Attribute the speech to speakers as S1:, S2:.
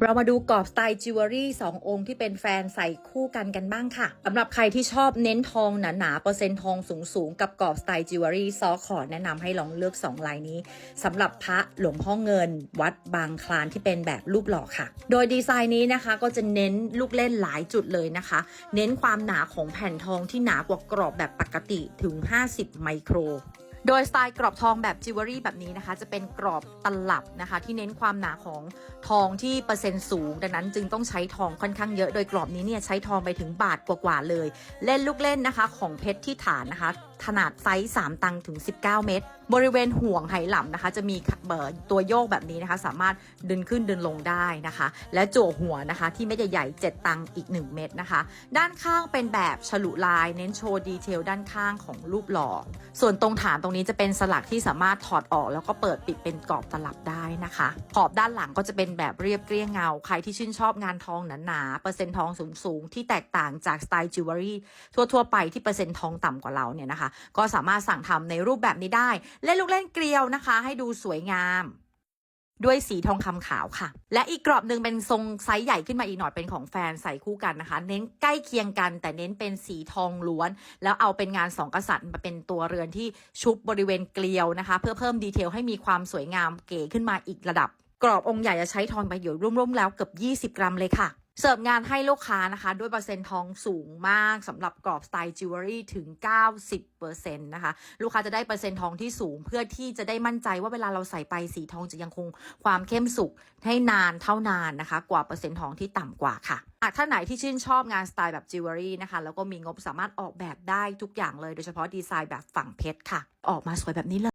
S1: เรามาดูกรอบสไตล์จิวเวลรี่สององค์ที่เป็นแฟนใส่คู่กันกันบ้างค่ะสำหรับใครที่ชอบเน้นทองหนาๆเปอร์เซ็นต์ทองสูงๆ กับกรอบสไตล์จิวเวลรี่ซอขอแนะนำให้ลองเลือก 2 ลายนี้สำหรับพระหลวงพ่อเงิน วัดบางคลานที่เป็นแบบรูปหล่อค่ะ โดยดีไซน์นี้นะคะก็จะเน้นลูกเล่นหลายจุดเลยนะคะ เน้นความหนาของแผ่นทองที่หนากว่ากรอบแบบปกติถึง 50 ไมโคร โดยสไตล์กรอบทองแบบจิวเวลรี่แบบนี้นะคะ จะเป็นกรอบตลับนะคะ ที่เน้นความหนาของทองที่เปอร์เซ็นต์สูง ดังนั้นจึงต้องใช้ทองค่อนข้างเยอะ โดยกรอบนี้เนี่ยใช้ทองไปถึงบาทกว่าๆเลย เล่นลูกเล่นนะคะ ของเพชรที่ฐานนะคะขนาดไซส์ 3 ตังถึง 19 เมตร บริเวณห่วงไหหลำนะคะ จะมีเอ่อตัวโยกแบบนี้นะคะ สามารถดึงขึ้นดึงลงได้นะคะ และจั่วหัวนะคะ ที่เม็ดใหญ่ๆ7ตังอีก 1 เม็ดนะคะ ด้านข้างเป็นแบบฉลุลาย เน้นโชว์ดีเทลด้านข้างของรูปหล่อ ส่วนตรงฐานตรงนี้จะเป็นสลักที่สามารถถอดออกแล้วก็เปิดปิดเป็นกรอบตลับได้นะคะ ขอบด้านหลังก็จะเป็นแบบเรียบเรียงเงา ใครที่ชื่นชอบงานทองหนาๆเปอร์เซ็นต์ทองสูงๆ ที่แตกต่างจากสไตล์จิวเวลรี่ทั่วๆไปที่เปอร์เซ็นต์ทองต่ำกว่าเราเนี่ยนะคะ ก็สามารถสั่งทำในรูปแบบนี้ได้เล่นลูกเล่นเกลียวนะคะ ให้ดูสวยงาม ด้วยสีทองคำขาวค่ะ และอีกกรอบหนึ่งเป็นทรงไซส์ใหญ่ขึ้นมาอีกหน่อยเป็นของแฟนใส่คู่กันนะคะ เน้นใกล้เคียงกัน แต่เน้นเป็นสีทองล้วน แล้วเอาเป็นงานสองกษัตริย์มาเป็นตัวเรือนที่ชุบบริเวณเกลียวนะคะ เพื่อเพิ่มดีเทลให้มีความสวยงามเก๋ขึ้นมาอีกระดับ กรอบองค์ใหญ่จะใช้ทองไปอยู่ร่วมๆแล้วเกือบ 20 กรัมเลยค่ะ เสิร์ฟงานให้ลูกค้านะคะ ด้วยเปอร์เซ็นต์ทองสูงมากสำหรับกรอบสไตล์จิวเวลรี่ถึง 90%นะคะ ลูกค้าจะได้เปอร์เซ็นต์ทองที่สูง เพื่อที่จะได้มั่นใจว่าเวลาเราใส่ไปสีทองจะยังคงความเข้มสุกให้นานเท่านานนะคะ กว่าเปอร์เซ็นต์ทองที่ต่ำกว่าค่ะหากท่านไหนที่ชื่นชอบงานสไตล์แบบจิวเวลรี่นะคะ แล้วก็มีงบสามารถออกแบบได้ทุกอย่างเลย โดยเฉพาะดีไซน์แบบฝั่งเพชรค่ะ ออกมาสวยแบบนี้เลย